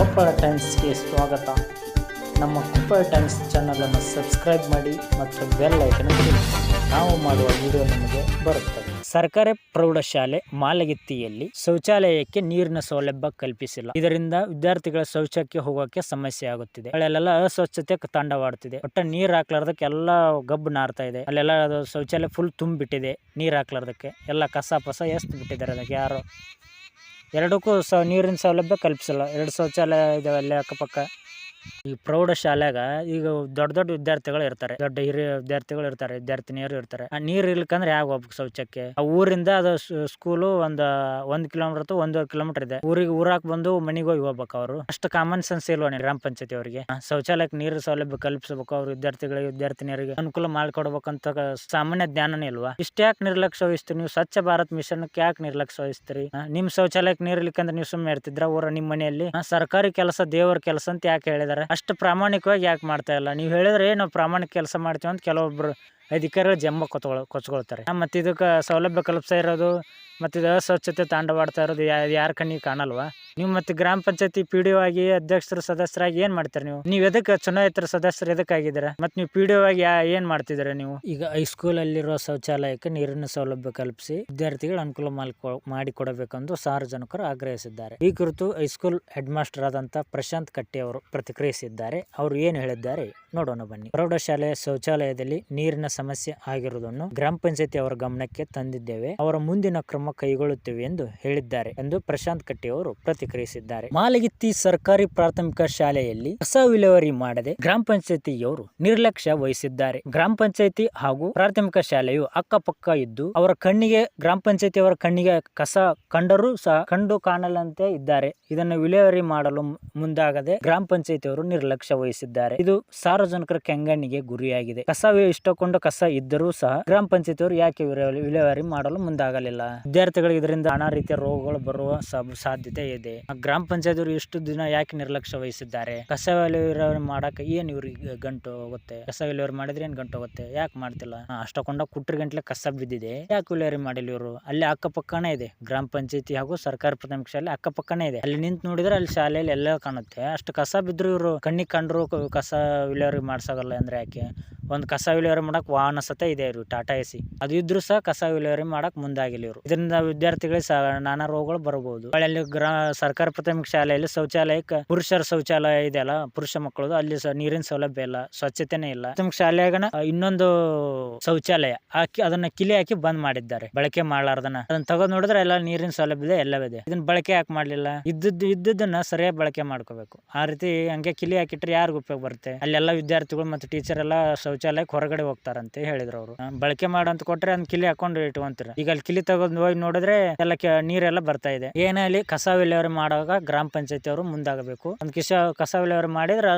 ಕೊಪ್ಪಳ ಟೈಮ್ಸ್ಗೆ ಸ್ವಾಗತ. ನಮ್ಮ ಕೊಪ್ಪಳ ಟೈಮ್ಸ್ ಚಾನಲನ್ನು ಸಬ್ಸ್ಕ್ರೈಬ್ ಮಾಡಿ ಮತ್ತು ಬೆಲ್ ಐಕನ್ ಕ್ಲಿಕ್. ನಾವು ಮಾಡುವ ವಿಡಿಯೋ ನಿಮಗೆ ಬರುತ್ತದೆ. ಸರ್ಕಾರಿ ಪ್ರೌಢಶಾಲೆ ಮಾಲಗಿತ್ತಿಯಲ್ಲಿ ಶೌಚಾಲಯಕ್ಕೆ ನೀರಿನ ಸೌಲಭ್ಯ ಕಲ್ಪಿಸಿಲ್ಲ. ಇದರಿಂದ ವಿದ್ಯಾರ್ಥಿಗಳ ಶೌಚಕ್ಕೆ ಹೋಗೋಕೆ ಸಮಸ್ಯೆ ಆಗುತ್ತಿದೆ. ಅಲ್ಲೆಲ್ಲ ಅಸ್ವಚ್ಛತೆ ತಾಂಡವಾಡ್ತಿದೆ. ಒಟ್ಟ ನೀರ್ ಹಾಕ್ಲಾರ್ದಕ್ಕೆ ಎಲ್ಲ ಗಬ್ಬು ನಾರ್ತಾ ಇದೆ. ಅಲ್ಲೆಲ್ಲ ಅದು ಶೌಚಾಲಯ ಫುಲ್ ತುಂಬಿಟ್ಟಿದೆ ನೀರ್ ಹಾಕ್ಲಾರ್ದಕ್ಕೆ. ಎಲ್ಲ ಕಸ ಪಸ ಎಷ್ಟು ಬಿಟ್ಟಿದ್ದಾರೆ ಅದಕ್ಕೆ ಯಾರು. ಎರಡಕ್ಕೂ ಸ ನೀರಿನ ಸೌಲಭ್ಯ ಕಲ್ಪಿಸಲ್ಲ. ಎರಡು ಶೌಚಾಲಯ ಇದಾವೆ ಅಲ್ಲೇ ಅಕ್ಕಪಕ್ಕ. ಈ ಪ್ರೌಢ ಶಾಲೆಗ ಈಗ ದೊಡ್ಡ ದೊಡ್ಡ ವಿದ್ಯಾರ್ಥಿಗಳು ಇರ್ತಾರೆ. ದೊಡ್ಡ ಹಿರಿಯ ವಿದ್ಯಾರ್ಥಿಗಳು ಇರ್ತಾರೆ, ವಿದ್ಯಾರ್ಥಿನಿಯರು ಇರ್ತಾರೆ. ಆ ನೀರ್ ಇರ್ಲಿಕ್ಕಂದ್ರೆ ಯಾವ ಹೋಗ್ಬೇಕು ಶೌಚಕ್ಕೆ? ಆ ಊರಿಂದ ಅದು ಸ್ಕೂಲು ಒಂದ್ ಒಂದ್ ಕಿಲೋಮೀಟರ್ ಅಥವಾ ಒಂದೂವರೆ ಕಿಲೋಮೀಟರ್ ಇದೆ. ಊರಿಗೆ ಊರಾಕ್ ಬಂದು ಮನೆಗೆ ಹೋಗಿ ಹೋಗ್ಬೇಕು ಅವರು. ಅಷ್ಟು ಕಾಮನ್ ಸೆನ್ಸ್ ಇಲ್ವಾ ಗ್ರಾಮ ಪಂಚಾಯತಿ ಅವರಿಗೆ? ಶೌಚಾಲಯಕ್ಕೆ ನೀರು ಸೌಲಭ್ಯ ಕಲ್ಪಿಸಬೇಕು ಅವ್ರ ವಿದ್ಯಾರ್ಥಿಗಳಿಗೆ, ವಿದ್ಯಾರ್ಥಿನಿಯರಿಗೆ. ಅನುಕೂಲ ಮಾಡಿಕೊಡ್ಬೇಕಂತ ಸಾಮಾನ್ಯ ಜ್ಞಾನನೇ ಇಲ್ವಾ? ಇಷ್ಟ್ಯಾಕೆ ನಿರ್ಲಕ್ಷ್ಯ ವಹಿಸ್ತೀರಿ? ನೀವು ಸ್ವಚ್ಛ ಭಾರತ್ ಮಿಷನ್ ಯಾಕೆ ನಿರ್ಲಕ್ಷ್ಯ ವಹಿಸ್ತೀರಿ? ನಿಮ್ ಶೌಚಾಲಯಕ್ಕೆ ನೀರ್ ಇರ್ಲಿಕ್ಕಂದ್ರೆ ನೀವು ಸುಮ್ಮನೆ ಇರ್ತಿದ್ರ ಊರ ನಿಮ್ಮ ಮನೆಯಲ್ಲಿ? ಸರ್ಕಾರಿ ಕೆಲಸ ದೇವರ ಕೆಲಸ ಅಂತ ಯಾಕೆ ಹೇಳಿದಾರೆ? ಅಷ್ಟು ಪ್ರಾಮಾಣಿಕವಾಗಿ ಯಾಕೆ ಮಾಡ್ತಾ ಇಲ್ಲ? ನೀವು ಹೇಳಿದ್ರೆ ನಾವು ಪ್ರಾಮಾಣಿಕ ಕೆಲಸ ಮಾಡ್ತೀವಿ ಅಂತ ಕೆಲವೊಬ್ರು ಅಧಿಕಾರಿಗಳು ಜಂಬ ಕೊತ್ಕೊಳ್ ಕೊಚ್ಕೊಳ್ತಾರೆ. ಮತ್ತೆ ಇದಕ್ಕೆ ಸೌಲಭ್ಯ ಕಲ್ಪಿಸ್ತಾ ಇರೋದು ಮತ್ತೆ ಇದು ಅಸ್ವಚ್ಛತೆ ತಾಂಡವಾಡ್ತಾ ಇರೋದು ಯಾರ ಕಣ್ಣಿಗೆ ಕಾಣಲ್ವಾ? ನೀವು ಮತ್ತೆ ಗ್ರಾಮ ಪಂಚಾಯತಿ ಪಿ ಡಿ ಆಗಿ ಅಧ್ಯಕ್ಷರು ಸದಸ್ಯರಾಗಿ ಏನ್ ಮಾಡ್ತಾರೆ ನೀವು? ನೀವು ಎದಕ್ಕೆ ಚುನಾಯಿತರ ಸದಸ್ಯರು ಎದಕ್ಕಾಗಿದ್ದೀರಾ? ಮತ್ತೆ ನೀವು ಪಿ ಡಿ ಆಗಿ ಏನು ಮಾಡ್ತಿದ್ದೀರಾ ನೀವು? ಈಗ ಹೈಸ್ಕೂಲ್ ಅಲ್ಲಿರೋ ಶೌಚಾಲಯಕ್ಕೆ ನೀರಿನ ಸೌಲಭ್ಯ ಕಲ್ಪಿಸಿ ವಿದ್ಯಾರ್ಥಿಗಳು ಅನುಕೂಲ ಮಾಡಿಕೊ, ಮಾಡಿಕೊಡಬೇಕೆಂದು ಸಾರ್ವಜನಿಕರು ಆಗ್ರಹಿಸಿದ್ದಾರೆ. ಈ ಕುರಿತು ಹೈಸ್ಕೂಲ್ ಹೆಡ್ ಮಾಸ್ಟರ್ ಆದಂತ ಪ್ರಶಾಂತ್ ಕಟ್ಟಿ ಅವರು ಪ್ರತಿಕ್ರಿಯಿಸಿದ್ದಾರೆ. ಅವರು ಏನು ಹೇಳಿದ್ದಾರೆ? ನೋಡೋಣ ಬನ್ನಿ. ಪ್ರೌಢಶಾಲೆಯ ಶೌಚಾಲಯದಲ್ಲಿ ನೀರಿನ ಸಮಸ್ಯೆ ಆಗಿರುವುದನ್ನು ಗ್ರಾಮ ಪಂಚಾಯತಿ ಅವರ ಗಮನಕ್ಕೆ ತಂದಿದ್ದೇವೆ. ಅವರ ಮುಂದಿನ ಕ್ರಮ ಕೈಗೊಳ್ಳುತ್ತೇವೆ ಎಂದು ಹೇಳಿದ್ದಾರೆ ಎಂದು ಪ್ರಶಾಂತ್ ಕಟ್ಟಿ ಅವರು ಪ್ರತಿಕ್ರಿಯಿಸಿದ್ದಾರೆ. ಮಾಲಗಿತ್ತಿ ಸರ್ಕಾರಿ ಪ್ರಾಥಮಿಕ ಶಾಲೆಯಲ್ಲಿ ಕಸ ವಿಲೇವಾರಿ ಮಾಡದೆ ಗ್ರಾಮ ಪಂಚಾಯತಿಯವರು ನಿರ್ಲಕ್ಷ್ಯ ವಹಿಸಿದ್ದಾರೆ. ಗ್ರಾಮ ಪಂಚಾಯತಿ ಹಾಗೂ ಪ್ರಾಥಮಿಕ ಶಾಲೆಯು ಅಕ್ಕಪಕ್ಕ ಇದ್ದು, ಅವರ ಕಣ್ಣಿಗೆ, ಗ್ರಾಮ ಪಂಚಾಯತಿ ಅವರ ಕಣ್ಣಿಗೆ ಕಸ ಕಂಡರೂ ಸಹ ಕಂಡು ಕಾಣಲಂತೆ ಇದ್ದಾರೆ. ಇದನ್ನು ವಿಲೇವಾರಿ ಮಾಡಲು ಮುಂದಾಗದೆ ಗ್ರಾಮ ಪಂಚಾಯತಿಯವರು ನಿರ್ಲಕ್ಷ್ಯ ವಹಿಸಿದ್ದಾರೆ. ಇದು ಸಾರ್ವಜನಿಕರ ಕೆಂಗಣ್ಣಿಗೆ ಗುರಿಯಾಗಿದೆ. ಕಸವೇ ಇಷ್ಟಕೊಂಡು ಕಸ ಇದ್ದರೂ ಸಹ ಗ್ರಾಮ ಪಂಚಾಯತಿಯವರು ಯಾಕೆ ವಿಲೇವಾರಿ- ಮಾಡಲು ಮುಂದಾಗಲಿಲ್ಲ? ವಿದ್ಯಾರ್ಥಿಗಳಿಗೆ ಇದರಿಂದ ನಾನಾ ರೀತಿಯ ರೋಗಗಳು ಬರುವ ಸಾಧ್ಯತೆ ಇದೆ. ಗ್ರಾಮ ಪಂಚಾಯತಿಯವರು ಇಷ್ಟು ದಿನ ಯಾಕೆ ನಿರ್ಲಕ್ಷ್ಯ ವಹಿಸಿದ್ದಾರೆ? ಕಸ ವಿಲೇವಾರಿ ಮಾಡಕ್ಕೆ ಏನ್ ಇವ್ರಿಗೆ ಗಂಟು ಹೋಗುತ್ತೆ? ಕಸ ವಿಲೇವಾರಿ ಮಾಡಿದ್ರೆ ಏನ್ ಗಂಟು ಹೋಗುತ್ತೆ? ಯಾಕೆ ಮಾಡ್ತಿಲ್ಲ? ಅಷ್ಟಕೊಂಡ ಕುಟ್ರ ಗಂಟ್ಲೆ ಕಸ ಬಿದ್ದಿದೆ. ಯಾಕೆ ವಿಲೇವಾರಿ ಮಾಡಿಲ್ಲ ಇವರು? ಅಲ್ಲಿ ಅಕ್ಕಪಕ್ಕನೇ ಇದೆ. ಗ್ರಾಮ ಪಂಚಾಯತಿ ಹಾಗೂ ಸರ್ಕಾರಿ ಪ್ರಾಥಮಿಕ ಶಾಲೆ ಅಕ್ಕಪಕ್ಕನೇ ಇದೆ. ಅಲ್ಲಿ ನಿಂತು ನೋಡಿದ್ರೆ ಅಲ್ಲಿ ಶಾಲೆಯಲ್ಲಿ ಎಲ್ಲ ಕಾಣುತ್ತೆ. ಅಷ್ಟು ಕಸ ಬಿದ್ರು ಇವರು ಕಣ್ಣಿಗೆ ಕಂಡ್ರು ಕಸ ವಿಲೇವಾರಿ ಮಾಡ್ಸೋಗಲ್ಲ ಅಂದ್ರೆ ಯಾಕೆ? ಒಂದು ಕಸ ವಿಲೇವಾರಿ ಮಾಡಕ್ ವಾಹನ ಸತ ಇದೆ ಇವರು ಟಾಟಾ ಎಸಿ ಅದು ಇದ್ರೂ ಸಹ ಕಸ ವಿಲೇವಾರಿ ಮಾಡಕ್ ಮುಂದಾಗಿಲ್ಲ ಇವರು. ಇದರಿಂದ ವಿದ್ಯಾರ್ಥಿಗಳಿಗೆ ನಾನಾ ರೋಗಗಳು ಬರಬಹುದು ಅಲ್ಲಿ ಗ್ರಾ, ಸರ್ಕಾರಿ ಪ್ರಾಥಮಿಕ ಶಾಲೆಯಲ್ಲಿ ಶೌಚಾಲಯಕ್ಕೆ ಪುರುಷರ ಶೌಚಾಲಯ ಇದೆಯಲ್ಲ, ಪುರುಷ ಮಕ್ಕಳದು, ಅಲ್ಲಿ ಸಹ ನೀರಿನ ಸೌಲಭ್ಯ ಇಲ್ಲ, ಸ್ವಚ್ಛತೆನೇ ಇಲ್ಲ. ಪ್ರಾಥಮಿಕ ಶಾಲೆಯಾಗನ ಇನ್ನೊಂದು ಶೌಚಾಲಯ ಹಾಕಿ, ಅದನ್ನ ಕಿಲಿ ಹಾಕಿ ಬಂದ್ ಮಾಡಿದ್ದಾರೆ. ಬಳಕೆ ಮಾಡ್ಲಾರ್ದನ ಅದನ್ನ ತಗೊಂಡ್ ನೋಡಿದ್ರೆ ಎಲ್ಲ ನೀರಿನ ಸೌಲಭ್ಯ ಇದೆ ಎಲ್ಲವಿದೆ ಇದನ್ನ ಬಳಕೆ ಯಾಕೆ ಮಾಡ್ಲಿಲ್ಲ? ಇದ್ದದ್ದು ಇದ್ದದನ್ನ ಸರಿಯಾಗಿ ಬಳಕೆ ಮಾಡ್ಕೋಬೇಕು. ಆ ರೀತಿ ಹಂಗೆ ಕಿಲಿ ಹಾಕಿಟ್ರೆ ಯಾರಿಗೂ ಉಪಯೋಗ ಬರುತ್ತೆ? ಅಲ್ಲೆಲ್ಲ ವಿದ್ಯಾರ್ಥಿಗಳು ಮತ್ತು ಟೀಚರ್ ಎಲ್ಲ ಶೌಚಾಲಯಕ್ಕೆ ಹೊರಗಡೆ ಹೋಗ್ತಾರಂತೆ ಹೇಳಿದ್ರು ಅವರು. ಬಳಕೆ ಮಾಡಂತ ಕೊಟ್ರೆ ಅದ್ ಕಿಲಿ ಹಾಕೊಂಡು ಇಟ್ಕೊಂತೀರ ಈಗ ಅಲ್ಲಿ ಕಿಲಿ ತಗೊಂಡ್ ಹೋಗಿ ನೋಡಿದ್ರೆ ಎಲ್ಲ ನೀರೆಲ್ಲ ಬರ್ತಾ ಇದೆ. ಏನೇ ಅಲ್ಲಿ ಕಸ ವಿಲೇವಾರಿ ಮಾಡುವಾಗ ಗ್ರಾಮ ಪಂಚಾಯತಿ ಅವರು ಮುಂದಾಗಬೇಕು. ಒಂದ್ ಕಿಶ ಕಸ ವಿಲೇವಾರಿ ಮಾಡಿದ್ರೆ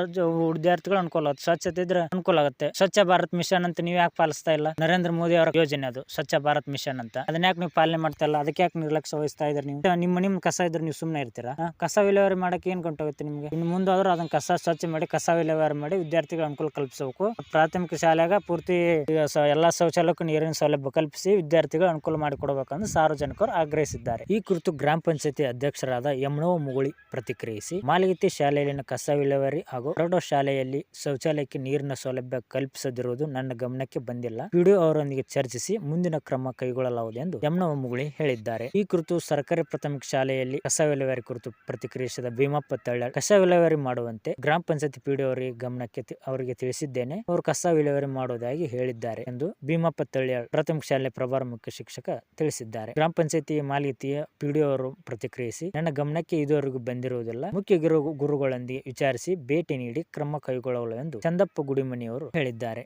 ವಿದ್ಯಾರ್ಥಿಗಳು ಅನುಕೂಲ ಆಗುತ್ತೆ. ಸ್ವಚ್ಛತೆ ಇದ್ರೆ ಅನುಕೂಲ ಆಗುತ್ತೆ. ಸ್ವಚ್ಛ ಭಾರತ್ ಮಿಷನ್ ಅಂತ ನೀವು ಯಾಕೆ ಪಾಲಿಸ್ತಾ ಇಲ್ಲ? ನರೇಂದ್ರ ಮೋದಿ ಅವರ ಯೋಜನೆ ಅದು, ಸ್ವಚ್ಛ ಭಾರತ್ ಮಿಷನ್ ಅಂತ. ಅದನ್ನ ಯಾಕೆ ನೀವು ಪಾಲನೆ ಮಾಡ್ತಾ ಇಲ್ಲ? ಅದಕ್ಕೆ ಯಾಕೆ ನಿರ್ಲಕ್ಷ್ಯ ವಹಿಸ್ತಾ ಇದ್ರಿ ನೀವು? ನಿಮ್ಮ ನಿಮ್ ಕಸ ಇದ್ರೆ ನೀವು ಸುಮ್ಮನೆ ಇರ್ತೀರಾ? ಕಸ ವಿಲೇವಾರಿ ಮಾಡಕ್ಕೆ ಏನ್ ಗಂಟೋಗುತ್ತೆ ನಿಮ್ಗೆ? ಇನ್ನು ಮುಂದಾದ್ರೂ ಅದನ್ನ ಕಸ ಸ್ವಚ್ಛ ಮಾಡಿ, ಕಸ ವಿಲೇವಾರಿ ಮಾಡಿ ವಿದ್ಯಾರ್ಥಿಗಳ ಅನುಕೂಲ ಕಲ್ಪಿಸಬೇಕು. ಪ್ರಾಥಮಿಕ ಶಾಲೆಗ ಪೂರ್ತಿ, ಈಗ ಸ- ಎಲ್ಲಾ ಶೌಚಾಲಯಕ್ಕೂ ನೀರಿನ ಸೌಲಭ್ಯ ಕಲ್ಪಿಸಿ ವಿದ್ಯಾರ್ಥಿಗಳು ಅನುಕೂಲ ಮಾಡಿಕೊಡಬೇಕೆಂದು ಸಾರ್ವಜನಿಕರು ಆಗ್ರಹಿಸಿದ್ದಾರೆ. ಈ ಕುರಿತು ಗ್ರಾಮ ಪಂಚಾಯತಿ ಅಧ್ಯಕ್ಷರಾದ ಯಮನವ ಮುಗುಳಿ ಪ್ರತಿಕ್ರಿಯಿಸಿ ಮಾಲಗಿತ್ತಿ ಶಾಲೆಯಲ್ಲಿನ ಕಸ ವಿಲೇವಾರಿ ಹಾಗೂ ಪ್ರೌಢ ಶಾಲೆಯಲ್ಲಿ ಶೌಚಾಲಯಕ್ಕೆ ನೀರಿನ ಸೌಲಭ್ಯ ಕಲ್ಪಿಸದಿರುವುದು ನನ್ನ ಗಮನಕ್ಕೆ ಬಂದಿಲ್ಲ. ಪಿಡಿಒ ಅವರೊಂದಿಗೆ ಚರ್ಚಿಸಿ ಮುಂದಿನ ಕ್ರಮ ಕೈಗೊಳ್ಳಲಾಗುವುದು ಎಂದು ಯಮನವ ಮುಗುಳಿ ಹೇಳಿದ್ದಾರೆ. ಈ ಕುರಿತು ಸರ್ಕಾರಿ ಪ್ರಾಥಮಿಕ ಶಾಲೆಯಲ್ಲಿ ಕಸ ವಿಲೇವಾರಿ ಕುರಿತು ಪ್ರತಿಕ್ರಿಯಿಸಿದ ಭೀಮಪ್ಪ ತಳ್ಳ ಕಸ ವಿಲೇವಾರಿ ಮಾಡುವಂತೆ ಗ್ರಾಮ ಪಂಚಾಯತಿ ಪಿಡಿಒ ಅವರಿಗೆ ಗಮನಕ್ಕೆ ಅವರಿಗೆ ತಿಳಿಸಿದ್ದೇನೆ. ಅವರು ಕಸ ವಿಲೇವಾರಿ ಮಾಡುವುದಾಗಿ ಹೇಳಿದ್ದಾರೆ ಎಂದು ಭೀಮಪ್ಪ ತಳ್ಳಿಯಾಳ್ ಪ್ರಾಥಮಿಕ ಶಾಲೆ ಪ್ರಭಾರ ಮುಖ್ಯ ಶಿಕ್ಷಕ ತಿಳಿಸಿದ್ದಾರೆ. ಗ್ರಾಮ ಪಂಚಾಯತಿ ಮಾಲಿತಿಯ ಪಿಡಿಒ ಅವರು ಪ್ರತಿಕ್ರಿಯಿಸಿ, ನನ್ನ ಗಮನಕ್ಕೆ ಇದುವರೆಗೂ ಬಂದಿರುವುದಿಲ್ಲ. ಮುಖ್ಯ ಗುರು, ಗುರುಗಳೊಂದಿಗೆ ವಿಚಾರಿಸಿ ಭೇಟಿ ನೀಡಿ ಕ್ರಮ ಕೈಗೊಳ್ಳಲು ಎಂದು ಚಂದಪ್ಪ ಗುಡಿಮನಿಯವರು ಹೇಳಿದ್ದಾರೆ.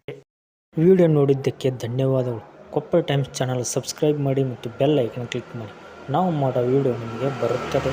ವಿಡಿಯೋ ನೋಡಿದ್ದಕ್ಕೆ ಧನ್ಯವಾದಗಳು. ಕೊಪ್ಪಳ ಟೈಮ್ಸ್ ಚಾನಲ್ ಸಬ್ಸ್ಕ್ರೈಬ್ ಮಾಡಿ ಮತ್ತು ಬೆಲ್ ಐಕನ್ ಕ್ಲಿಕ್ ಮಾಡಿ. ನಾವು ಮಾಡೋ ವಿಡಿಯೋ ನಿಮಗೆ ಬರುತ್ತದೆ.